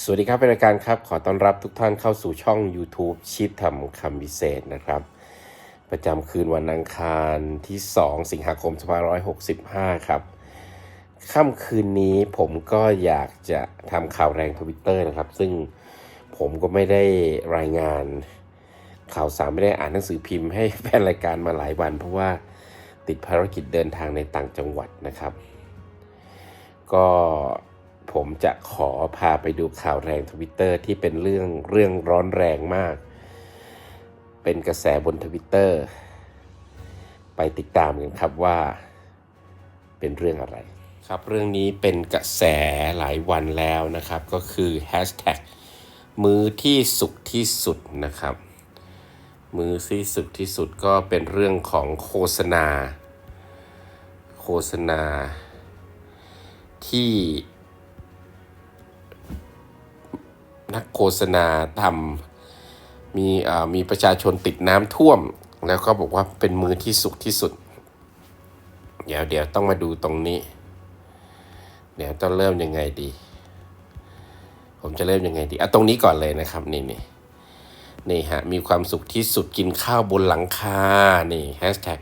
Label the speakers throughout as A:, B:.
A: สวัสดีครับเป็นรายการครับ ขอต้อนรับทุกท่านเข้าสู่ช่อง YouTube ชีพทำคำพิเศษนะครับ ประจำคืนวันอังคารที่ 2 สิงหาคม2565 ครับค่ำคืนนี้ผมก็อยากจะทำข่าวแรงทวิตเตอร์นะครับ ซึ่งผมก็ไม่ได้รายงานข่าวสารไม่ได้อ่านหนังสือพิมพ์ให้แฟนรายการมาหลายวัน เพราะว่าติดภารกิจเดินทางในต่างจังหวัดนะครับ ก็ ผมจะขอพาไปดูข่าวแรงทวิตเตอร์ที่เป็นเรื่องเรื่องร้อนแรงมาก เป็นกระแสบนทวิตเตอร์ไปติดตามกันครับว่าเป็นเรื่องอะไร ครับเรื่องนี้เป็นกระแสหลายวันแล้วนะครับ ก็คือ Hashtag มือที่สุขที่สุดนะครับ มือที่สุดที่สุดก็เป็นเรื่องของโฆษณา โฆษณาที่ นักโฆษณาทำมีอ่ามีประชาชนติดน้ำท่วม แล้วก็บอกว่าเป็นมือที่สุขที่สุด เดี๋ยวเดี๋ยวต้องมาดูตรงนี้ เดี๋ยวต้องเริ่มยังไงดี ผมจะเริ่มยังไงดีอะตรงนี้ก่อนเลยนะครับนี่นี่นี่ฮะมีความสุขที่สุดกินข้าวบนหลังคานี่แฮชแท็ก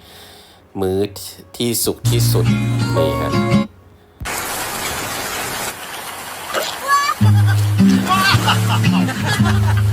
A: มือที่สุขที่สุดนี่ฮะ
B: ハハハハ!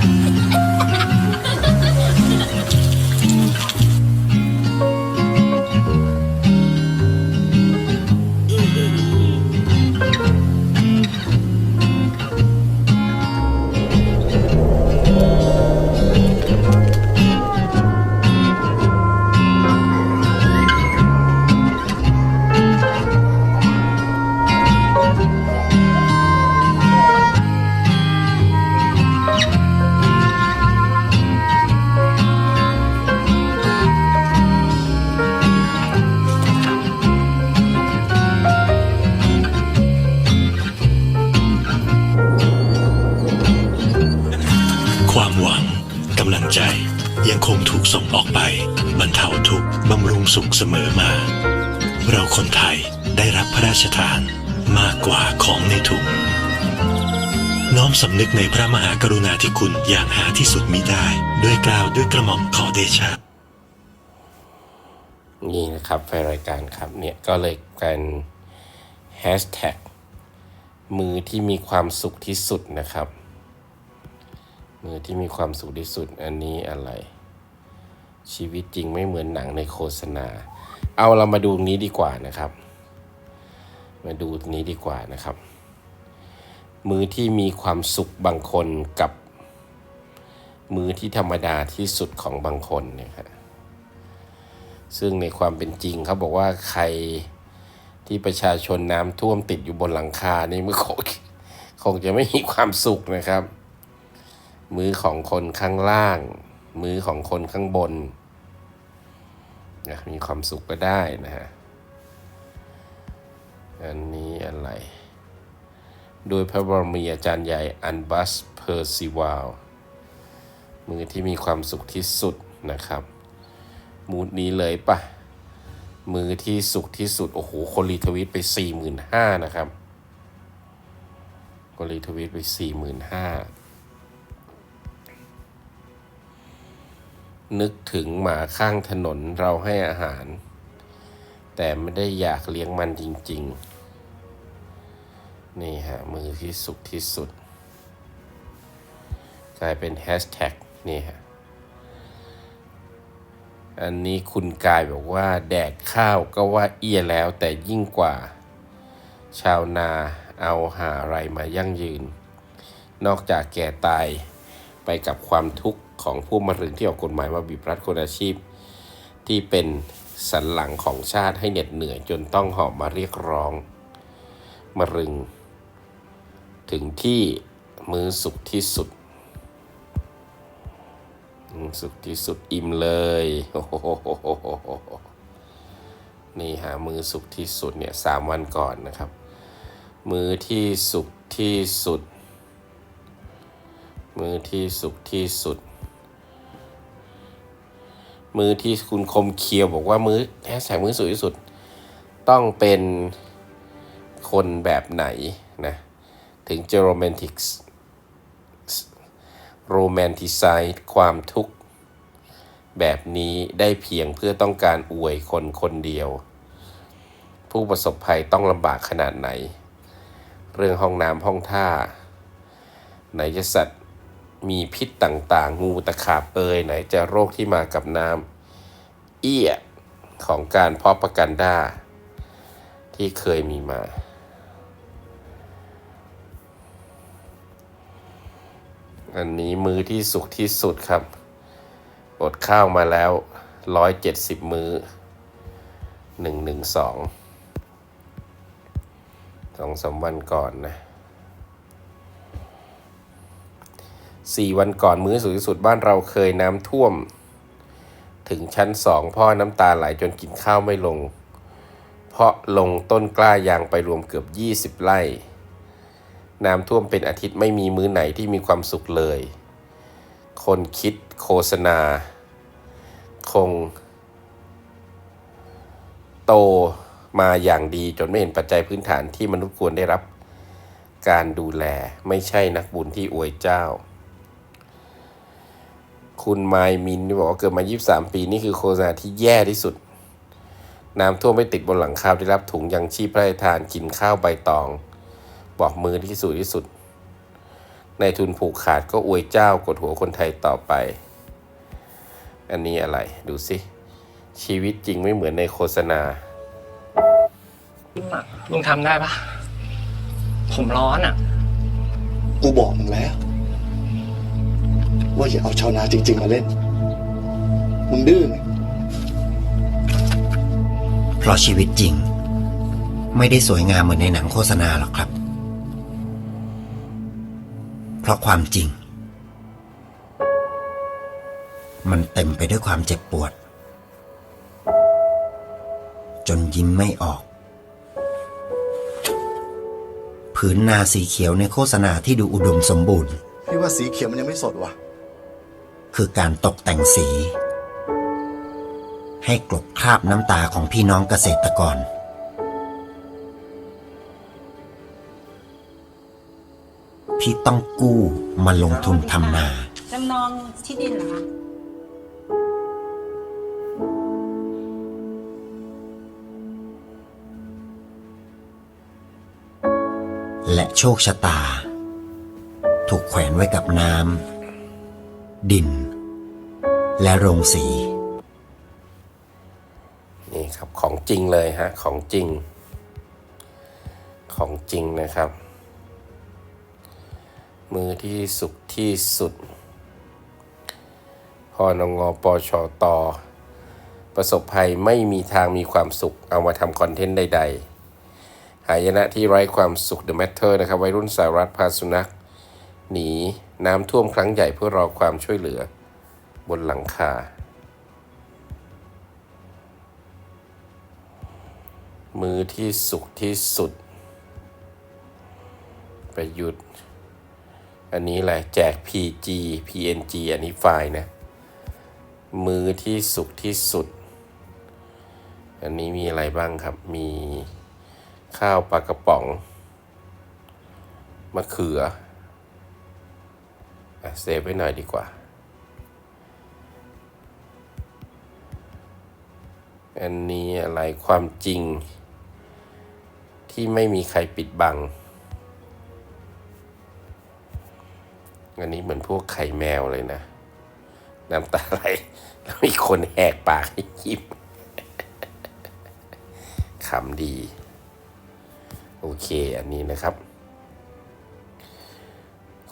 B: ชทานมากกว่าของในถุง น้อมสำนึกในพระมหากรุณาธิคุณอย่างหาที่สุดมิได้ ด้วยกล่าวด้วยกระหม่อมขอเดชะ
A: นี่นะครับแฟนรายการครับเนี่ยก็เลยเป็นแฮชแท็กมือที่มีความสุขที่สุดนะครับ มือที่มีความสุขที่สุดอันนี้อะไร ชีวิตจริงไม่เหมือนหนังในโฆษณา เอาเรามาดูนี้ดีกว่านะครับ มาดูนี้ดีกว่านะครับ มือที่มีความสุขบางคนกับ มือที่ธรรมดาที่สุดของบางคนเนี่ยครับซึ่งในความเป็นจริงเขาบอกว่าใครที่ประชาชนน้ำท่วมติดอยู่บนหลังคานี่มือคงคงจะไม่มีความสุขนะครับ มือของคนข้างล่าง มือของคนข้างบนนะมีความสุขก็ได้นะฮะ อันนี้อะไร โดยพระบรมีอาจารย์ใหญ่อันบัสเพอร์ซิวาลมือที่มีความสุขที่สุดนะครับ มูดนี้เลยปะมือที่สุขที่สุด โอ้โห คนรีทวิตไปสี่หมื่นห้านะครับ คนรีทวิตไปสี่หมื่นห้านึกถึงหมาข้างถนนเราให้อาหาร แต่ไม่ได้อยากเลี้ยงมันจริง ๆ นี่ฮะ มือที่สุขที่สุด กลายเป็นแฮชแท็กนี่ฮะ อันนี้คุณกายบอกว่า แดกข้าวก็ว่าเอี้ยแล้วแต่ยิ่งกว่า ชาวนาเอาหาอะไรมายั่งยืน นอกจากแก่ตายไปกับความทุกข์ของผู้มารึงที่ออกกฎหมายมาบีบรัดคนอาชีพ ที่เป็นสันหลังของชาติให้เหน็ดเหนื่อยจนต้องหอบมาเรียกร้องมารึง ถึงที่มือสุขที่สุดสุดที่สุดอิ่มเลยโอ้โหนี่หามือสุกที่สุดเนี่ยสามวันก่อนนะครับ มือที่สุกที่สุด มือที่สุกที่สุด มือที่คุณคมเคียวบอกว่ามือแฮชแท็กมือสุดที่สุด ต้องเป็นคนแบบไหนนะ ถึงจะโรแมนติกส์โรแมนติไซด์ความทุกข์ แบบนี้ได้เพียงเพื่อต้องการอวยคนคนเดียว ผู้ประสบภัยต้องลำบากขนาดไหน เรื่องห้องน้ำห้องท่า ไหนจะสัตว์มีพิษต่างๆ งูตะขาบเอยไหนจะโรคที่มากับน้ำเอี้ยของการเพาะประกันด้าที่เคยมีมา อันนี้มือที่สุกที่สุดครับ อดข้าวมาแล้วร้อยเจ็ดสิบมือหนึ่งหนึ่งสองสองสามวันก่อนนะสี่วันก่อนมื้อสูงที่สุดบ้านเราเคยน้ำท่วม ถึงชั้นสองพ่อน้ำตาไหลจนกินข้าวไม่ลง เพราะลงต้นกล้ายางไปรวมเกือบ 20 ไร่ น้ำท่วมเป็นอาทิตย์ไม่มีมื้อไหนที่มีความสุขเลย คนคิดโฆษณา คง โตมาอย่างดีจนไม่เห็นปัจจัยพื้นฐานที่มนุษย์ควรได้รับการดูแลไม่ใช่นักบุญที่อวยเจ้า คุณไมมินที่บอกว่าเกิดมา 23 ปีนี่คือโฆษณาที่แย่ที่สุด น้ำท่วมไม่ติดบนหลังคาได้รับถุงยังชีพพระราชทานกินข้าวใบตอง บอกมือที่สุดที่สุด ในทุนผูกขาดก็อวยเจ้ากดหัวคนไทยต่อไป อันนี้อะไรดูสิ ชีวิตจริงไม่เหมือนในโฆษณา
C: ลุงอะลุงทำได้ปะผมร้อนอะ
D: กูบอกมึงแล้ว ว่าอย่าเอาชาวนาจริง ๆ มาเล่น มึงดื้อไง
E: เพราะชีวิตจริง ไม่ได้สวยงามเหมือนในหนังโฆษณาหรอกครับเพ ราะความจริง มันเต็มไปด้วยความเจ็บปวด จนยิ้มไม่ออก ผืนนาสีเขียวในโฆษณาที่ดูอุดมสมบูรณ์
D: พี่ว่าสีเขียวมันยังไม่สดว่ะ
E: คือการตกแต่งสี ให้กลบคราบน้ำตาของพี่น้องเกษตรกร ที่ต้องกู้มาลงทุนทำนา
F: จำนองที่ดินเหรอคะ
E: และโชคชะตา ถูกแขวนไว้กับน้ำดิน และโรงสี
A: นี่ครับของจริงเลยฮะ ของจริง ของจริงนะครับ มือที่สุกที่สุดพอนงปชตประสบภัยไม่มีทางมีความสุข เอามาทำคอนเทนต์ใด ๆ หายนะที่ไร้ความสุข The Matter นะครับวัยรุ่นสหรัฐพาสุนัข หนีน้ำท่วมครั้งใหญ่เพื่อรอความช่วยเหลือบนหลังคา มือที่สุกที่สุด ประยุทธ์ อันนี้แหละแจก PG PNG อันนี้ไฟล์นะ มือที่สุกที่สุด อันนี้มีอะไรบ้างครับ มีข้าวปลากระป๋อง มะเขืออะเซฟไว้หน่อยดีกว่า อันนี้อะไรความจริง ที่ไม่มีใครปิดบัง อันนี้เหมือนพวกไข่แมวเลยนะ น้ำตาไหลแล้วมีคนแหกปากให้ยิ้มขำดี โอเคอันนี้นะครับ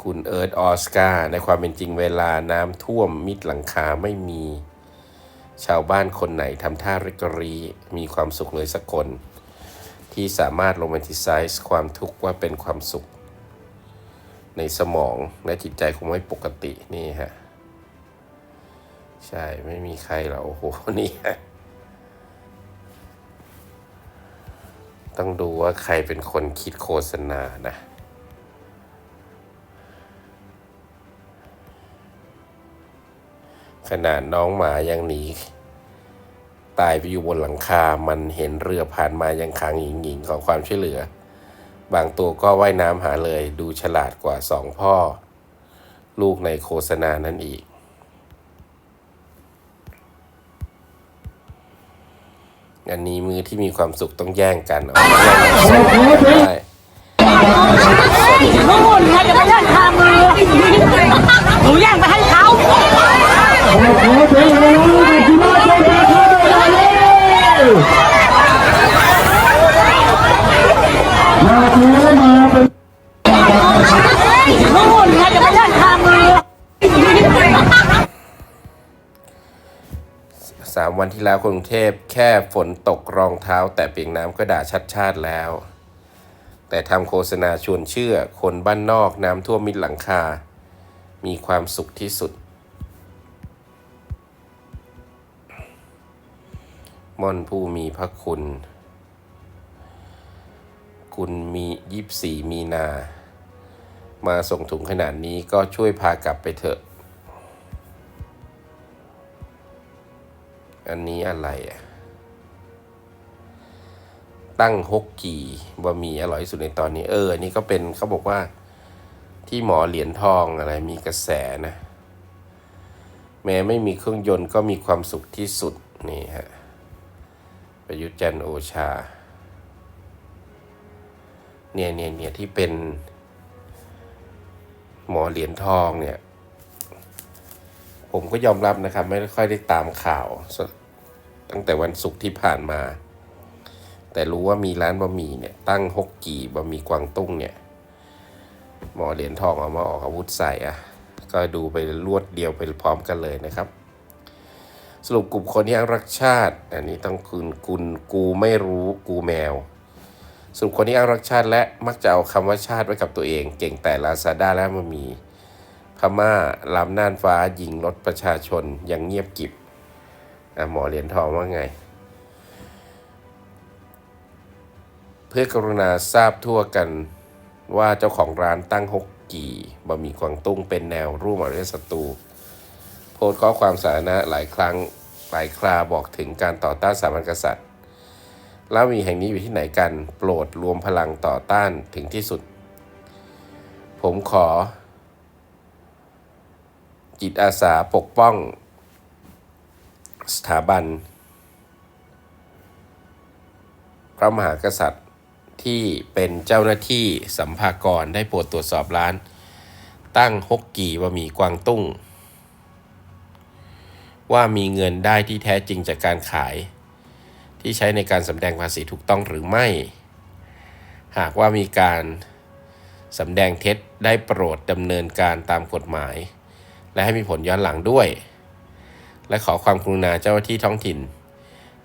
A: คุณเอิร์ธออสการ์ในความเป็นจริงเวลาน้ำท่วมมิดหลังคาไม่มีชาวบ้านคนไหนทำท่าเรกรีมีความสุขเลยสักคน ที่สามารถโรแมนติไซส์ความทุกข์ว่าเป็นความสุข ในสมองและจิตใจคงไม่ปกตินี่ฮะ ใช่ไม่มีใครหรอกโอ้โหนี่ฮะต้องดูว่าใครเป็นคนคิดโฆษณานะ ขนาดน้องหมายังหนีตายไปอยู่บนหลังคา มันเห็นเรือผ่านมายังค้างหญิงหญิงๆของความช่วยเหลือ บางตัวก็ว่ายน้ำหาเลย ดูฉลาดกว่าสองพ่อ ลูกในโฆษณานั่นอีก อันนี้มือที่มีความสุขต้องแย่งกันเอามาแย่งกันได้
F: นู่นใครจะไปแย่งคามือหนูแย่งไปให้เขานู่น ใครจะไปแย่งคามือ
A: สามวันที่แล้วกรุงเทพแค่ฝนตกรองเท้า แต่เปียงน้ำก็ด่าชัดชาติแล้ว แต่ทำโฆษณาชวนเชื่อ คนบ้านนอกน้ำท่วมมิดหลังคา มีความสุขที่สุด ม่อนผู้มีพระคุณ คุณมียิบสี่มีนา มาส่งถุงขนาดนี้ก็ช่วยพากลับไปเถอะ อันนี้อะไรอะ ตั้งฮกกี่บะหมี่อร่อยสุดในตอนนี้เอออันนี้ก็เป็นเขาบอกว่าที่หมอเหรียญทองอะไรมีกระแสนะ แม้ไม่มีเครื่องยนต์ก็มีความสุขที่สุด นี่ฮะ ประยุทธ์จันโอชา เนี่ยเนี่ยเนี่ยที่เป็น หมอเหรียญทองเนี่ย ผมก็ยอมรับนะครับ ไม่ค่อยได้ตามข่าว ตั้งแต่วันศุกร์ที่ผ่านมา แต่รู้ว่ามีร้านบะหมี่เนี่ย ตั้งฮกกี่บะหมี่กวางตุ้งเนี่ย หมอเหรียญทองเอามาออกอาวุธใส่อะก็ดูไปรวดเดียวไปพร้อมกันเลยนะครับ สรุปกลุ่มคนที่รักชาติ อันนี้ต้องคุณกุลกูไม่รู้กูแมว สรุปคนที่อ้างรักชาติและมักจะเอาคำว่าชาติไว้กับตัวเอง เก่งแต่ลาซาด้าและมามี พม่าลำน่านฟ้ายิงรถประชาชนยังเงียบกิบอะหมอเหรียญทองว่าไง เพื่อกรุณาทราบทั่วกันว่าเจ้าของร้านตั้งฮกกี่บะหมี่กวางตุ้งเป็นแนวรูปอริยศัตรูโพสต์ข้อความสาธารณะหลายครั้งหลายคราบอกถึงการต่อต้านสถาบันกษัตริย์ แล้วมีแห่งนี้อยู่ที่ไหนกัน โปรดรวมพลังต่อต้านถึงที่สุด ผมขอ จิตอาสาปกป้อง สถาบัน พระมหากษัตริย์ที่เป็นเจ้าหน้าที่สัมภากรได้โปรดตรวจสอบร้าน ตั้งฮกกี่บะหมี่กวางตุ้ง ว่ามีเงินได้ที่แท้จริงจากการขาย ที่ใช้ในการสำแดงภาษีถูกต้องหรือไม่ หากว่ามีการสำแดงเท็จได้โปรดดำเนินการตามกฎหมาย และให้มีผลย้อนหลังด้วย และขอความกรุณาเจ้าหน้าที่ท้องถิ่น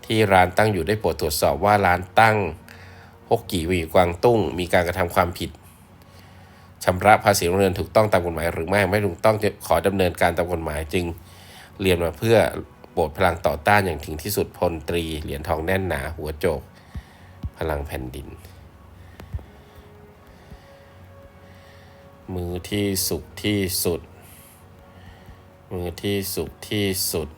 A: ที่ร้านตั้งอยู่ได้โปรดตรวจสอบว่าร้านตั้งฮกกี่วีกวางตุ้ง มีการกระทำความผิดชำระภาษีโรงเรือนถูกต้องตามกฎหมายหรือไม่ไม่ถูกต้องจะขอดำเนินการตามกฎหมายจึงเรียนมาเพื่อ โปรดพลังต่อต้านอย่างถึงที่สุดพลตรี เหรียญทองแน่นหนา หัวโจก พลังแผ่นดิน มือที่สุขที่สุด มือที่สุขที่สุด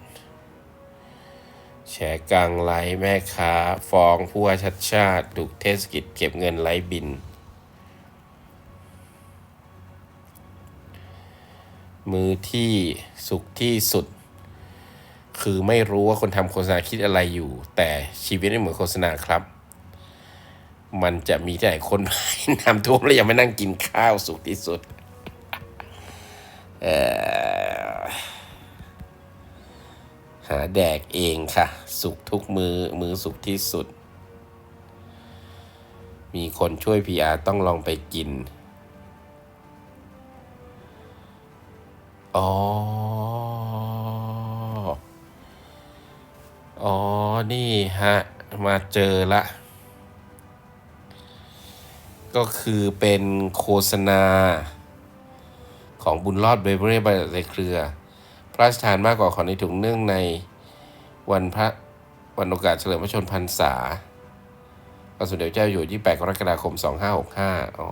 A: แฉกลางไลแม่ค้า ฟ้องผู้ว่าชัดชาติถูกเทศกิจเก็บเงินไร้บินมือที่สุขที่สุด คือไม่รู้ว่าคนทำโฆษณาคิดอะไรอยู่ แต่ชีวิตไม่เหมือนโฆษณาครับ มันจะมีแต่คนน้ำท่วมแล้วยังไม่นั่งกินข้าวสุขที่สุดหาแดกเองค่ะ สุขทุกมือมือสุขที่สุด มีคนช่วยพีอาต้องลองไปกิน อ๋อ อ๋อ นี่ฮะ มาเจอละ ก็คือเป็นโฆษณา ของบุญรอดเบเบอรี่บในเครือ พระราชทานมากกว่าของในถุงเนื่องในวันพระวันโอกาสเฉลิมพระชนพรรษาพระสมเด็จเจ้าอยู่ 28 กรกฎาคม 2565 อ๋อ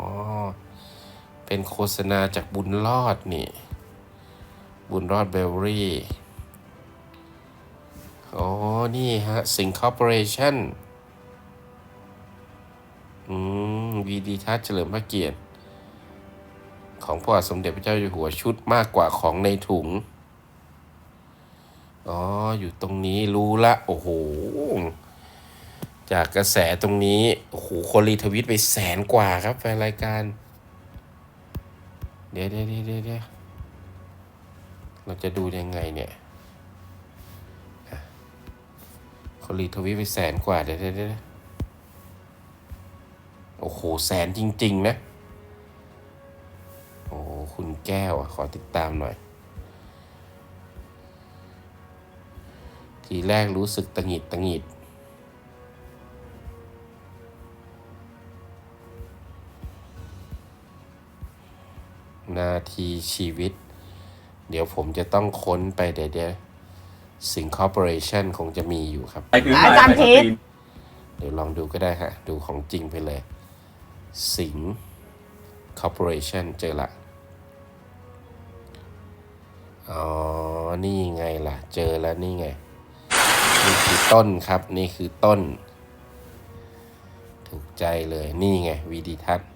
A: เป็นโฆษณาจากบุญรอดนี่ บุญรอดเบเวอรี่ อ๋อ นี่ฮะ สิงคอร์ปอเรชั่นอืม วีดีทัศเฉลิมพระเกียรติ ของพระบาทสมเด็จพระเจ้าอยู่หัวชุดมากกว่าของในถุง อ๋อ อยู่ตรงนี้รู้ละ โอ้โห จากกระแสตรงนี้ โอ้โห คนรีทวิตไปแสนกว่าครับแฟนรายการ เดี๋ยวเดี๋ยวเดี๋ยวเดี๋ยวเดี๋ยวเราจะดูยังไงเนี่ย คนรีทวิตไปแสนกว่าเดี๋ยวเดี๋ยวโอ้โห แสนจริง ๆ นะ โอ้คุณแก้วอะ ขอติดตามหน่อย ทีแรกรู้สึกตังหิดตังหิดนาทีชีวิต เดี๋ยวผมจะต้องค้นไปเดี๋ยว สิงคอร์ปอเรชันคงจะมีอยู่ครับ
F: อาจารย์ทิพย์
A: เดี๋ยวลองดูก็ได้ฮะ ดูของจริงไปเลย สิงคอร์ปอเรชันเจอละ อ๋อ นี่ไงล่ะ เจอแล้วนี่ไง นี่คือต้นครับ นี่คือต้น ถูกใจเลย นี่ไงวีดีทัศน์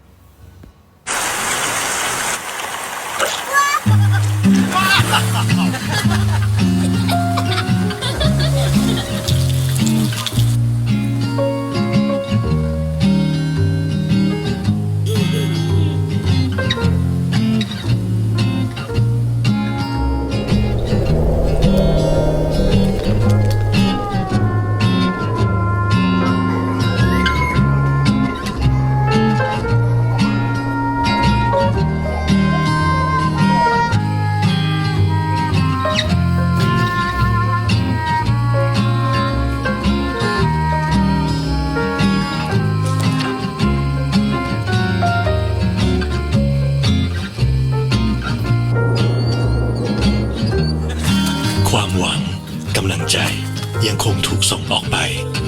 B: ยังคงถูกส่งออกไป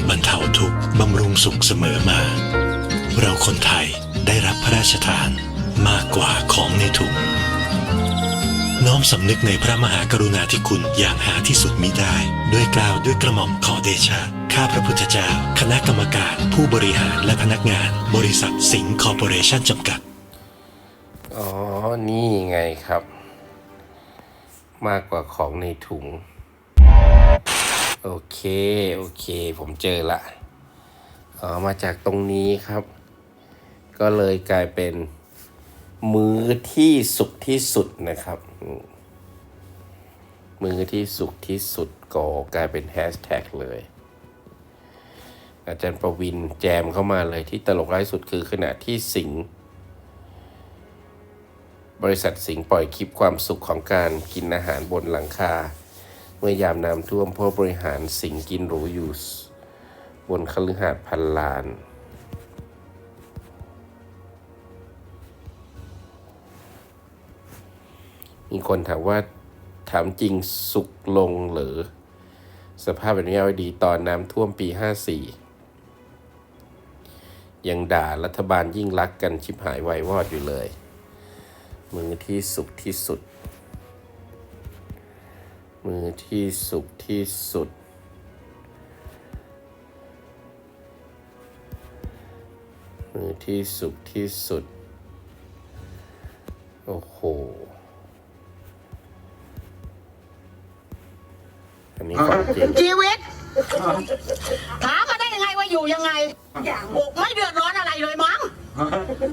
B: บรรเทาทุกข์บำรุงสุขเสมอมา เราคนไทยได้รับพระราชทานมากกว่าของในถุงน้อมสำนึกในพระมหากรุณาธิคุณอย่างหาที่สุดมิได้ ด้วยกล่าวด้วยกระหม่อมขอเดชะ ข้าพระพุทธเจ้า คณะกรรมการ ผู้บริหารและพนักงาน บริษัทสิงห์คอร์ปอเรชั่นจำกัด
A: อ๋อ นี่ไงครับ มากกว่าของในถุง โอเค โอเค ผมเจอละออมาจากตรงนี้ครับ ก็เลยกลายเป็นมือที่สุขที่สุดนะครับ มือที่สุขที่สุดก็กลายเป็นแฮชแท็กเลย อาจารย์ประวินแจมเข้ามาเลยที่ตลกร้ายสุดคือขณะที่สิงบริษัทสิงปล่อยคลิปความสุขของการกินอาหารบนหลังคา เมื่อยามน้ำท่วมผู้บริหารสิงกินหรูอยู่บนคฤหาสน์พันล้านมีคนถามว่าถามจริงสุกลงหรือ สภาพแบบนี้เอาไว้ดีตอนน้ำท่วมปี 54 ยังด่ารัฐบาลยิ่งรักกันชิบหายวายวอดอยู่เลยมือที่สุขที่สุด มือที่สุขที่สุด มือที่สุขที่สุด โอ้โห อันนี้ของจริง
F: ชีวิตถามมาได้ยังไงว่าอยู่ยังไงบอกไม่เดือดร้อนอะไรเลยมั้ง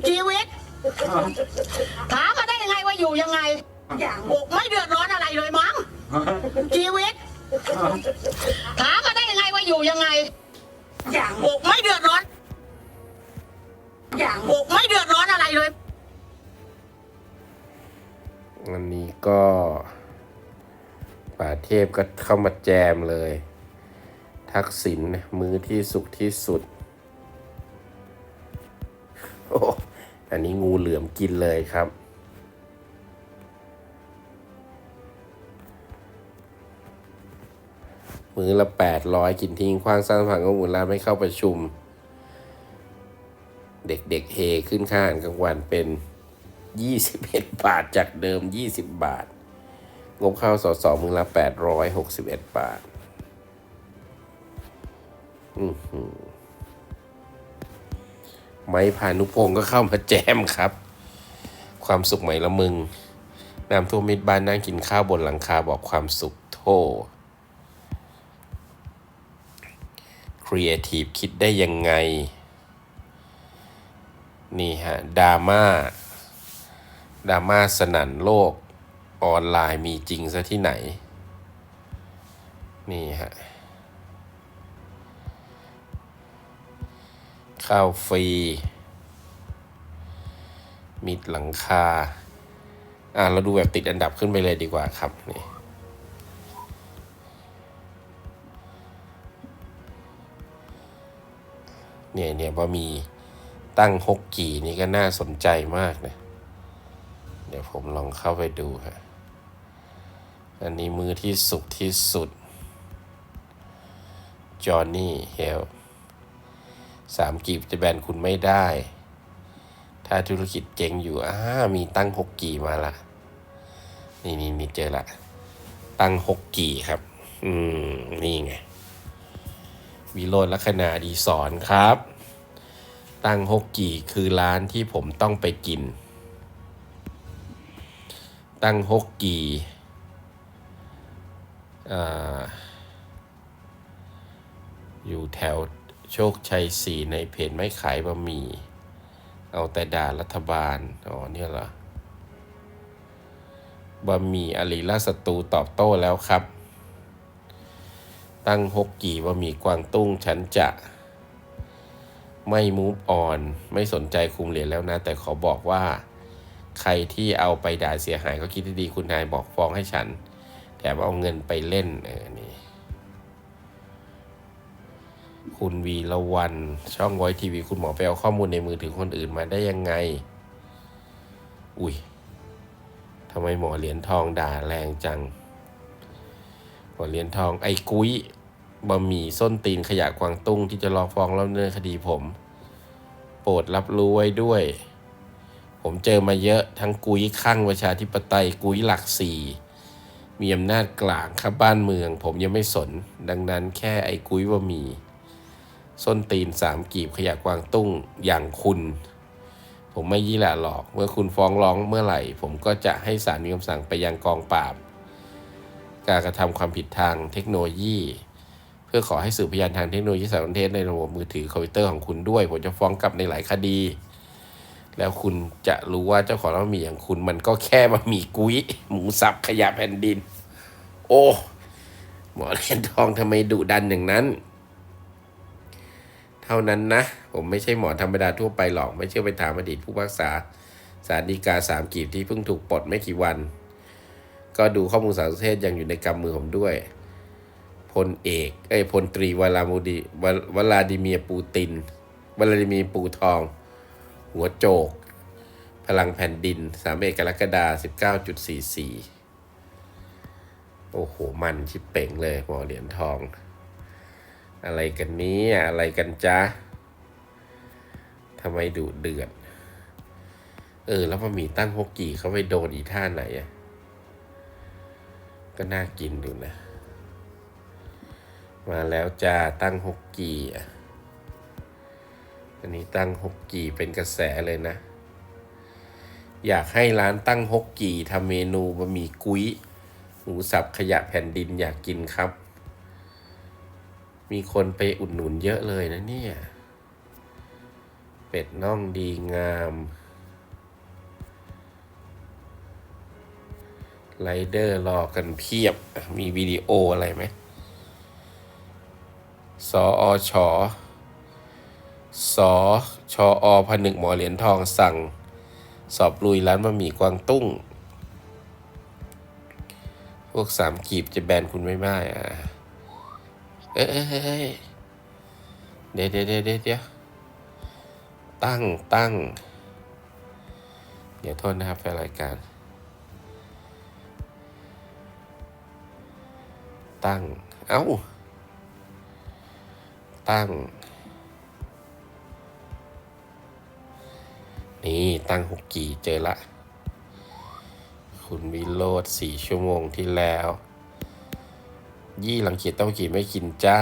F: ชีวิตถามมาได้ยังไงว่าอยู่ยังไงบอกไม่เดือดร้อนอะไรเลยมั้ง ชีวิต ถามมาได้ยังไงว่าอยู่ยังไงบอกไม่เดือดร้อนบอกไม่เดือดร้อนอะไรเลย
A: อันนี้ก็ ป่าเทพก็เข้ามาแจมเลย ทักษิณมือที่สุขที่สุดโอ้อันนี้งูเหลือมกินเลยครับ มือละแปดร้อยกินทิ้งคว้างสร้างผังก็หมุนแล้วไม่เข้าประชุม เด็กๆเฮขึ้นค่าอาหารกลางวันเป็น21บาทจากเดิม20บาท งบข้าวสอสอมือละ861บาท อือหือไม้พานุพงศ์ก็เข้ามาแจมครับ ความสุขไหมละมึง น้ำท่วมมิดบ้านนั่งกินข้าวบนหลังคาบอกความสุขโทค รีเอทีฟคิดได้ยังไง นี่ฮะดราม่าดราม่าสนั่นโลกออนไลน์มีจริงซะที่ไหน นี่ฮะข้าวฟรี มิดหลังคา อ่าเราดูแบบติดอันดับขึ้นไปเลยดีกว่าครับนี่ เนี่ยเนี่ยพอมีตั้งฮกกี่นี่ก็น่าสนใจมากนะเดี๋ยวผมลองเข้าไปดูฮะอันนี้มือที่สุกที่สุดจอห์นนี่เฮลสามกีบจะแบนคุณไม่ได้ ถ้าธุรกิจเจ๊งอยู่อ่ามีตั้งหกกี่มาละนี่นี่นี่เจอละ ตั้งหกกี่ครับ อืม นี่ไง วิโรจน์ลักษณะดีสอนครับ ตั้งหกกี่คือร้านที่ผมต้องไปกิน ตั้งฮกกี่อยู่แถวโชคชัยสี่ในเพจไม่ขายบะหมี่ เอาแต่ด่ารัฐบาล อ๋อเนี่ยเหรอบะหมี่อลีราชศัตรูตอบโต้แล้วครับ ตั้งฮกกี่บะหมี่กวางตุ้งฉันจะไม่มูฟออนไม่สนใจคุมเหรียญแล้วนะ แต่ขอบอกว่าใครที่เอาไปด่าเสียหายก็คิดดีคุณนายบอกฟ้องให้ฉัน แถมเอาเงินไปเล่นเออนี่คุณวีละวันช่องไวทีวีคุณหมอไปเอาข้อมูลในมือถือคนอื่นมาได้ยังไง อุ้ยทำไมหมอเหรียญทองด่าแรงจัง หมอเหรียญทองไอ้กุ้ย บะหมี่ส้นตีนขยะกวางตุ้งที่จะรอฟ้องแล้วเนินคดีผม โปรดรับรู้ไว้ด้วย ผมเจอมาเยอะทั้งกุ้ยข้างประชาธิปไตยกุ้ยหลักสี่มีอำนาจกลางครับบ้านเมือง ผมยังไม่สน ดังนั้นแค่ไอ้กุ้ยว่ามีส้นตีนสามกีบขยะกวางตุ้งอย่างคุณ ผมไม่ยี่หละหรอก เมื่อคุณฟ้องร้องเมื่อไหร่ ผมก็จะให้ศาลมีคำสั่งไปยังกองปราบ การกระทำความผิดทางเทคโนโลยี พื่อขอให้สืบพยานทางเทคโนโลยีสารสนเทศในระบบมือถือคอมพิวเตอร์ของคุณด้วย ผมจะฟ้องกลับในหลายคดี แล้วคุณจะรู้ว่าเจ้าของร้านบะหมี่อย่างคุณ มันก็แค่บะหมี่กุ้ย หมูสับขยะแผ่นดิน โอ้หมอเรียนทองทำไมดุดันอย่างนั้น เท่านั้นนะ ผมไม่ใช่หมอธรรมดาทั่วไปหรอก ไม่เชื่อไปถามอดีตผู้พิพากษาสารดีกาสามกีบที่เพิ่งถูกปลดไม่กี่วัน ก็ดูข้อมูลสารสนเทศยังอยู่ในกำมือผมด้วย พลเอกเอ้พลตรีวลามูดีวลวลาดิเมียปูตินวลาดิเมียปูทอง หัวโจก พลังแผ่นดินสามเอกรกฎาสิบเก้าจุดสี่สี่โอ้โห มันชิบเป่งเลยหมอเหรียญทอง อะไรกันนี้อะไรกันจ๊ะทำไมดุเดือด เออ แล้วพอมีตั้งฮกกี่เขาไปโดนอีท่าไหนอะก็น่ากินดูนะ มาแล้วจ้าตั้งฮกกี่อะอันนี้ตั้งฮกกี่เป็นกระแสเลยนะ อยากให้ร้านตั้งฮกกี่ทำเมนูบะหมี่กุ้ยหมูสับขยะแผ่นดินอยากกินครับ มีคนไปอุดหนุนเยอะเลยนะเนี่ย เป็ดน่องดีงามไรเดอร์รอกันเพียบ มีวิดีโออะไรไหม สออชอสอชออผนึกหมอเหรียญทองสั่ง สอบลุยร้านบะหมี่กวางตุ้ง พวกสามกีบจะแบนคุณไม่ได้อะเอ้ยเอ้ยเอ้ยเดี๋ยวเดี๋ยวเดี๋ยวเดี๋ยวเดี๋ยวตั้งตั้ง เดี๋ยวโทษนะครับแฟนรายการ ตั้ง เอ้า ตั้ง นี่ตั้งฮกกี่เจอละ คุณวิโรธสี่ชั่วโมงที่แล้ว ยี่หลังเขียนเต้ากี่ไม่กินจ้า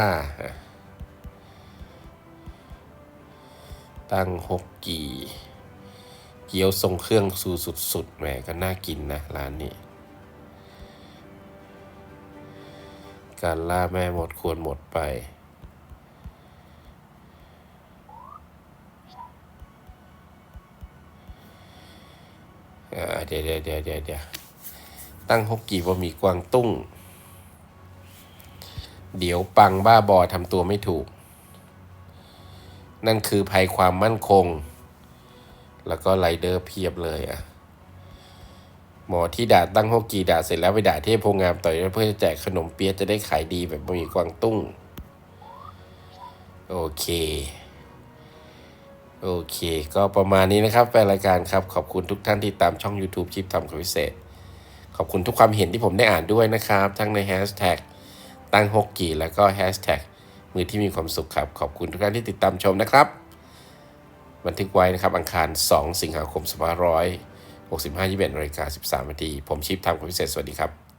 A: ตั้งฮกกี่เกี๊ยวทรงเครื่องสูสุดๆแหมก็น่ากินนะ ร้านนี้การล่าแม่หมดควรหมดไป เดี๋ยวเดี๋ยวเดี๋ยวเดี๋ยวเดี๋ยวตั้งฮกกี่บะหมี่กวางตุ้ง เดี๋ยวปังบ้าบอทำตัวไม่ถูก นั่นคือภัยความมั่นคง แล้วก็ไรเดอร์เพียบเลยอะหมอที่ด่าตั้งฮกกีด่าเสร็จแล้วไปด่าเทพโพงามต่อยเพื่อจะแจกขนมเปี๊ยะจะได้ขายดีแบบบะหมี่กวางตุ้ง โอเค โอเค ก็ประมาณนี้นะครับแฟนรายการครับ ขอบคุณทุกท่านที่ตามช่อง YouTube ชิปทำคำพิเศษ ขอบคุณทุกความเห็นที่ผมได้อ่านด้วยนะครับ ทั้งในแฮชแท็กตั้งฮกกี่แล้วก็แฮชแท็กมือที่มีความสุขครับ ขอบคุณทุกท่านที่ติดตามชมนะครับ บันทึกไว้นะครับอังคาร 2 สิงหาคม2565 21นาฬิกา13นาทีผมชิปทำคำพิเศษสวัสดีครับ